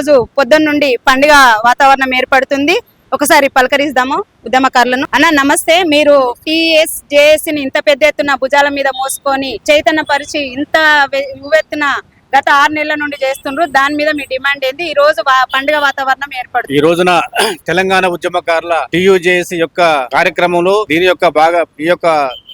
రోజు పొద్దున్న నుండి పండుగ వాతావరణం ఏర్పడుతుంది. ఒకసారి పలకరిస్తాము ఉద్యమకారులను. అన్న నమస్తే. మీరు టిఎస్ జేఏసీని ఇంత పెద్ద ఎత్తున భుజాల మీద మోసుకొని చైతన్య పరిచి ఇంత వె- గత ఆరు నెలల నుండి చేస్తుండ్రు. దాని మీద మీ డిమాండ్ ఏంది? ఈ రోజు పండుగ వాతావరణం ఏర్పడుతుంది. ఈ రోజున తెలంగాణ ఉద్యమకారుల టీయూజేఏసీ యొక్క కార్యక్రమంలో దీని యొక్క బాగా ఈ యొక్క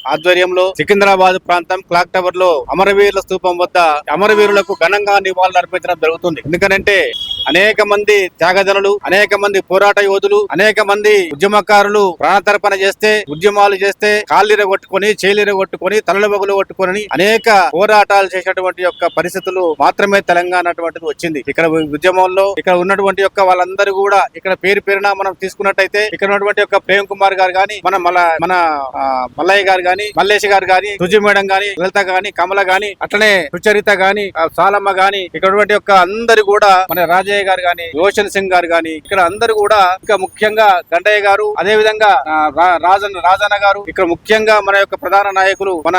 ఆధ్వర్యంలో సికింద్రాబాద్ ప్రాంతం క్లాక్ టవర్లో అమరవీరుల స్థూపం వద్ద అమరవీరులకు ఘనంగా నివాళులు అర్పించడం జరుగుతుంది. ఎందుకంటే అనేక మంది త్యాగదనులు అనేక మంది పోరాట యోధులు అనేక మంది ఉద్యమకారులు ప్రాణతర్పణ చేస్తే ఉద్యమాలు చేస్తే కాళ్ళీర కొట్టుకొని చేలిర కొట్టుకొని తలల బొగులు కొట్టుకొని అనేక పోరాటాలు చేసినటువంటి యొక్క పరిస్థితులు మాత్రమే తెలంగాణ అటువంటిది వచ్చింది. ఇక్కడ ఉద్యమంలో ఇక్కడ ఉన్నటువంటి యొక్క వాళ్ళందరూ కూడా ఇక్కడ పేరు పేరున మనం తీసుకున్నట్టయితే ఇక్కడ ఉన్నటువంటి యొక్క ప్రేమ్ కుమార్ గారు గాని మన మల మన ఆ, మల్లయ్య గారు గాని మల్లేష్ గారు గాని సుజి మేడం గాని లలిత గాని కమల గాని అట్లనే సుచరిత గాని సాలమ్మ గాని ఇక్కడ ఉన్నటువంటి యొక్క అందరు కూడా మన రాజే రాజయ్య గారు గాని రోషన్ సింగ్ గారు గాని ఇక్కడ అందరు కూడా ఇంకా ముఖ్యంగా గంటయ్య గారు అదే విధంగా రా- రాజన్ రాజన్న గారు ఇక్కడ ముఖ్యంగా మన యొక్క ప్రధాన నాయకులు మన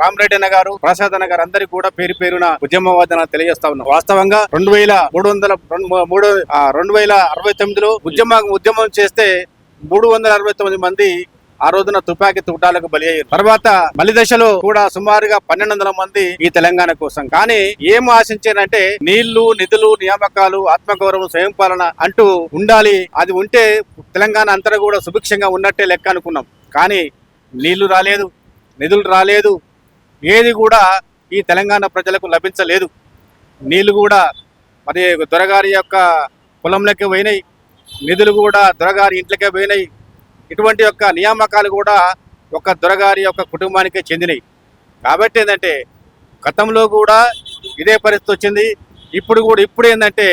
రామరెడ్డి అన్న గారు ప్రసాద్ అన్న గారు అందరికి కూడా పేరు పేరున ఉద్యమవాదన తెలియజేస్తా ఉన్నాం. వాస్తవంగా రెండు వేల మూడు వందల రెండు- మూడు రెండు వేల అరవై తొమ్మిదిలో ఉద్యమ ఉద్యమం చేస్తే మూడు వందల అరవై తొమ్మిది మంది ఆ రోజున తుపాకీ తుటాలకు బలి అయ్యారు. తర్వాత మలి దశలో కూడా సుమారుగా పన్నెండు వందల మంది ఈ తెలంగాణ కోసం. కానీ ఏం ఆశించారంటే నీళ్ళు నిధులు నియామకాలు ఆత్మగౌరవం స్వయం పాలన అంటూ ఉండాలి. అది ఉంటే తెలంగాణ అంతా కూడా సుభిక్షంగా ఉన్నట్టే లెక్క అనుకున్నాం. కానీ నీళ్ళు రాలేదు నిధులు రాలేదు. ఏది కూడా ఈ తెలంగాణ ప్రజలకు లభించలేదు. నీళ్ళు కూడా మరి దొరగారి యొక్క పొలంలోకి పోయినాయి. నిధులు కూడా దొరగారి ఇంట్లోకే పోయినాయి. ఇటువంటి యొక్క నియామకాలు కూడా ఒక దొరగారి యొక్క కుటుంబానికే చెందినవి కాబట్టి ఏంటంటే గతంలో కూడా ఇదే పరిస్థితి వచ్చింది. ఇప్పుడు కూడా ఇప్పుడు ఏంటంటే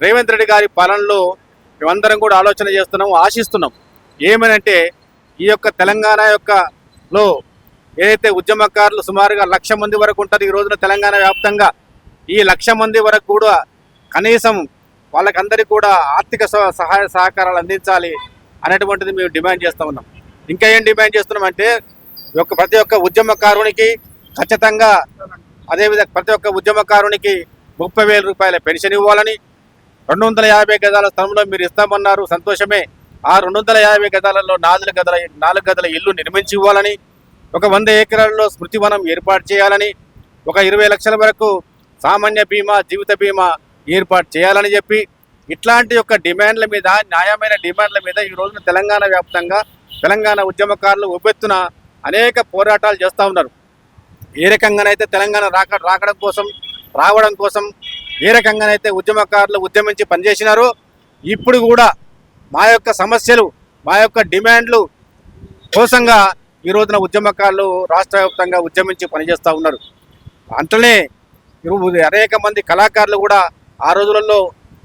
రేవంత్ రెడ్డి గారి పాలనలో మేమందరం కూడా ఆలోచన చేస్తున్నాం ఆశిస్తున్నాం. ఏమనంటే ఈ యొక్క తెలంగాణ యొక్క లో ఏదైతే ఉద్యమకారులు సుమారుగా లక్ష మంది వరకు ఉంటారు ఈ రోజున తెలంగాణ వ్యాప్తంగా ఈ లక్ష మంది వరకు కూడా కనీసం వాళ్ళకందరికీ కూడా ఆర్థిక సహాయ సహకారాలు అందించాలి అనేటువంటిది మేము డిమాండ్ చేస్తూ ఉన్నాం. ఇంకా ఏం డిమాండ్ చేస్తున్నామంటే యొక్క ప్రతి ఒక్క ఉద్యమకారునికి ఖచ్చితంగా అదేవిధంగా ప్రతి ఒక్క ఉద్యమకారునికి ముప్పై వేల రూపాయల పెన్షన్ ఇవ్వాలని రెండు వందల యాభై గదాల స్థలంలో మీరు ఇస్తామన్నారు. సంతోషమే. ఆ రెండు వందల యాభై గదాలలో నాలుగు గదల నాలుగు గదల ఇల్లు నిర్మించి ఇవ్వాలని ఒక వంద ఎకరాల్లో స్మృతివనం ఏర్పాటు చేయాలని ఒక ఇరవై లక్షల వరకు సామాన్య బీమా జీవిత బీమా ఏర్పాటు చేయాలని చెప్పి ఇట్లాంటి యొక్క డిమాండ్ల మీద న్యాయమైన డిమాండ్ల మీద ఈ రోజున తెలంగాణ వ్యాప్తంగా తెలంగాణ ఉద్యమకారులు ఉబ్బెత్తున అనేక పోరాటాలు చేస్తూ ఉన్నారు. ఏ రకంగానైతే తెలంగాణ రాక రాకడం కోసం రావడం కోసం ఏ రకంగానైతే ఉద్యమకారులు ఉద్యమించి పనిచేసినారో ఇప్పుడు కూడా మా యొక్క సమస్యలు మా యొక్క డిమాండ్లు కోసంగా ఈ రోజున ఉద్యమకారులు రాష్ట్ర వ్యాప్తంగా ఉద్యమించి పనిచేస్తూ ఉన్నారు. అంతనే అనేక మంది కళాకారులు కూడా ఆ రోజులలో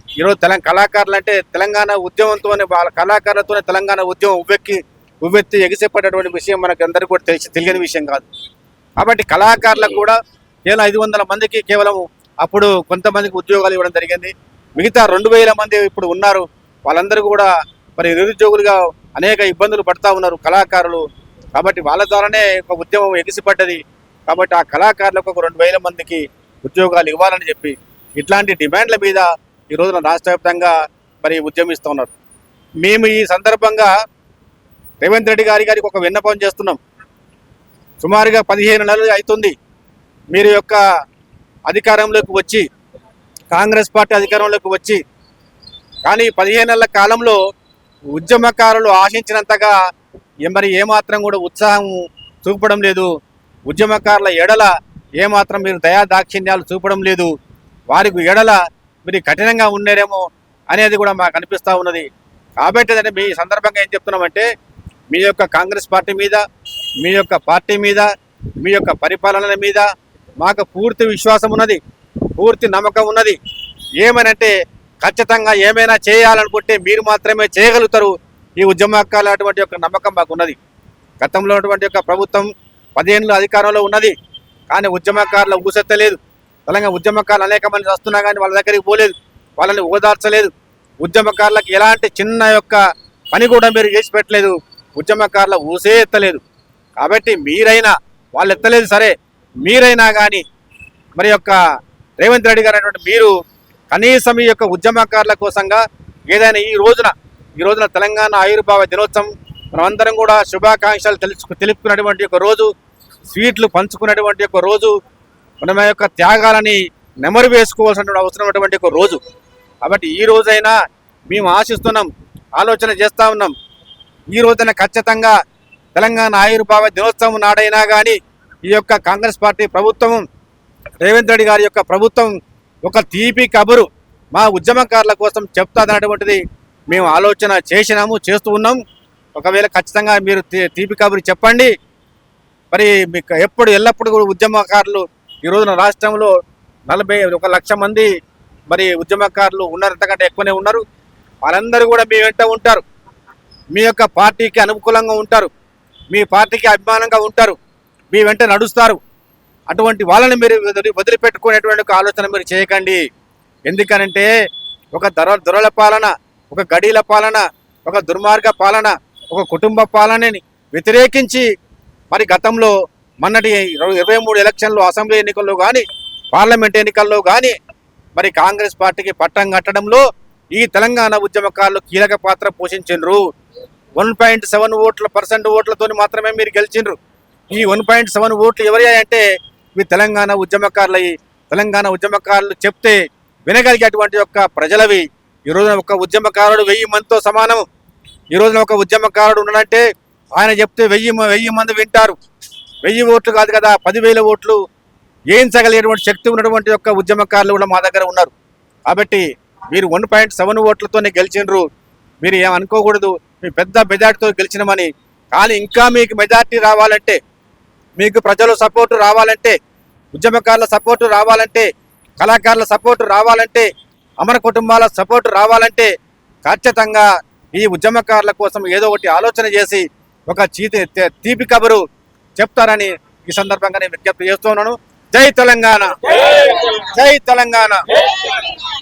ఈరోజు తెలంగాణ కళాకారులు అంటే తెలంగాణ ఉద్యమంతోనే వాళ్ళ కళాకారులతోనే తెలంగాణ ఉద్యమం ఉవ్వెక్కి ఉవ్వెత్తి ఎగిసిపడేటువంటి విషయం మనకు అందరికీ కూడా తెలిసి తెలియని విషయం కాదు. కాబట్టి కళాకారులకు కూడా కేవలం ఐదు వందల మందికి కేవలం అప్పుడు కొంతమందికి ఉద్యోగాలు ఇవ్వడం జరిగింది. మిగతా రెండు వేల మంది ఇప్పుడు ఉన్నారు. వాళ్ళందరూ కూడా మరి నిరుద్యోగులుగా అనేక ఇబ్బందులు పడతా ఉన్నారు కళాకారులు. కాబట్టి వాళ్ళ ద్వారానే ఒక ఉద్యమం ఎగిసిపడ్డది. కాబట్టి ఆ కళాకారులకు ఒక రెండు వేల మందికి ఉద్యోగాలు ఇవ్వాలని చెప్పి ఇట్లాంటి డిమాండ్ల మీద ఈ రోజున రాష్ట్ర వ్యాప్తంగా మరి ఉద్యమిస్తూ ఉన్నారు. మేము ఈ సందర్భంగా రేవంత్ రెడ్డి గారి గారికి ఒక విన్నపం చేస్తున్నాం. సుమారుగా పదిహేను నెలలు అవుతుంది మీరు యొక్క అధికారంలోకి వచ్చి కాంగ్రెస్ పార్టీ అధికారంలోకి వచ్చి కానీ పదిహేను నెలల కాలంలో ఉద్యమకారులు ఆశించినంతగా మరి ఏమాత్రం కూడా ఉత్సాహం చూపడం లేదు. ఉద్యమకారుల ఎడల ఏమాత్రం మీరు దయా దాక్షిణ్యాలు చూపడం లేదు. వారికి ఎడల మీరు కఠినంగా ఉండేరేమో అనేది కూడా మాకు అనిపిస్తూ ఉన్నది. కాబట్టి అంటే మీ సందర్భంగా ఏం చెప్తున్నామంటే మీ యొక్క కాంగ్రెస్ పార్టీ మీద మీ యొక్క పార్టీ మీద మీ యొక్క పరిపాలన మీద మాకు పూర్తి విశ్వాసం ఉన్నది పూర్తి నమ్మకం ఉన్నది. ఏమనంటే ఖచ్చితంగా ఏమైనా చేయాలనుకుంటే మీరు మాత్రమే చేయగలుగుతారు. ఈ ఉద్యమకాల అటువంటి యొక్క నమ్మకం మాకు ఉన్నది. గతంలో ఉన్నటువంటి యొక్క ప్రభుత్వం పదిహేనుల అధికారంలో ఉన్నది. కానీ ఉద్యమకారుల ఊసెత్తలేదు. తెలంగాణ ఉద్యమకారులు అనేక మంది వస్తున్నా కానీ వాళ్ళ దగ్గరికి పోలేదు. వాళ్ళని ఓదార్చలేదు. ఉద్యమకారులకు ఎలాంటి చిన్న యొక్క పని కూడా మీరు చేసి పెట్టలేదు. ఉద్యమకారుల ఊసే ఎత్తలేదు. కాబట్టి మీరైనా వాళ్ళు ఎత్తలేదు సరే. మీరైనా కానీ మరి యొక్క రేవంత్ రెడ్డి గారు అనేటువంటి మీరు కనీసం ఈ యొక్క ఉద్యమకారుల కోసంగా ఏదైనా ఈ రోజున ఈ రోజున తెలంగాణ ఆయుర్భావ దినోత్సవం మనమందరం కూడా శుభాకాంక్షలు తెలుసు తెలుపుకున్నటువంటి ఒక రోజు స్వీట్లు పంచుకున్నటువంటి ఒక రోజు మన యొక్క త్యాగాలని నెమరు వేసుకోవాల్సిన అవసరం ఒక రోజు. కాబట్టి ఈ రోజైనా మేము ఆశిస్తున్నాం ఆలోచన చేస్తూ ఉన్నాం. ఈ రోజున ఖచ్చితంగా తెలంగాణ ఆయుర్భావ దినోత్సవం నాడైనా కానీ ఈ యొక్క కాంగ్రెస్ పార్టీ ప్రభుత్వం రేవంత్ రెడ్డి గారి యొక్క ప్రభుత్వం ఒక తీపి కబురు మా ఉద్యమకారుల కోసం చెప్తాదన్నటువంటిది మేము ఆలోచన చేసినాము చేస్తూ ఉన్నాం. ఒకవేళ ఖచ్చితంగా మీరు తీ- తీపి కబురు చెప్పండి. మరి మీకు ఎప్పుడు ఎల్లప్పుడూ కూడా ఉద్యమకారులు ఈ రోజున రాష్ట్రంలో నలభై ఒక లక్ష మంది మరి ఉద్యమకారులు ఉన్నారంతకంటే ఎక్కువనే ఉన్నారు. వాళ్ళందరూ కూడా మీ వెంట ఉంటారు. మీ యొక్క పార్టీకి అనుకూలంగా ఉంటారు. మీ పార్టీకి అభిమానంగా ఉంటారు. మీ వెంట నడుస్తారు. అటువంటి వాళ్ళని మీరు వదిలి వదిలిపెట్టుకునేటువంటి ఒక ఆలోచన మీరు చేయకండి. ఎందుకనంటే ఒక దొర దొరల పాలన ఒక గడీల పాలన ఒక దుర్మార్గ పాలన ఒక కుటుంబ పాలనని వ్యతిరేకించి మరి గతంలో మొన్నటి ఇరవై మూడు ఎలక్షన్లు అసెంబ్లీ ఎన్నికల్లో కానీ పార్లమెంట్ ఎన్నికల్లో కానీ మరి కాంగ్రెస్ పార్టీకి పట్టం కట్టడంలో ఈ తెలంగాణ ఉద్యమకారులు కీలక పాత్ర పోషించిండ్రు. వన్ పాయింట్ సెవెన్ ఓట్ల పర్సెంట్ ఓట్లతో మాత్రమే మీరు గెలిచిండ్రు. ఈ వన్ పాయింట్ సెవెన్ ఓట్లు ఎవరి అంటే మీ తెలంగాణ ఉద్యమకారులు తెలంగాణ ఉద్యమకారులు చెప్తే వినగలిగేటువంటి యొక్క ప్రజలవి. ఈ రోజున ఒక ఉద్యమకారుడు వెయ్యి మందితో సమానం ఈ రోజున ఒక ఉద్యమకారుడు ఉన్నాడంటే ఆయన చెప్తే వెయ్యి మ- వెయ్యి మంది వింటారు. వెయ్యి ఓట్లు కాదు కదా పదివేల ఓట్లు. ఏయించగలిగేటువంటి శక్తి ఉన్నటువంటి యొక్క ఉద్యమకారులు కూడా మా దగ్గర ఉన్నారు. కాబట్టి మీరు వన్ పాయింట్ సెవెన్ ఓట్లతోనే గెలిచిండ్రు మీరు ఏం అనుకోకూడదు. మీ పెద్ద మెజార్టీతో గెలిచినామని. కానీ ఇంకా మీకు మెజార్టీ రావాలంటే మీకు ప్రజల సపోర్టు రావాలంటే ఉద్యమకారుల సపోర్టు రావాలంటే కళాకారుల సపోర్టు రావాలంటే అమర కుటుంబాల సపోర్టు రావాలంటే ఖచ్చితంగా ఈ ఉద్యమకారుల కోసం ఏదో ఒకటి ఆలోచన చేసి ఒక చీతి తీపి కబరు చెప్తారని ఈ సందర్భంగా నేను విజ్ఞప్తి చేస్తున్నాను జై తెలంగాణ. జై తెలంగాణ.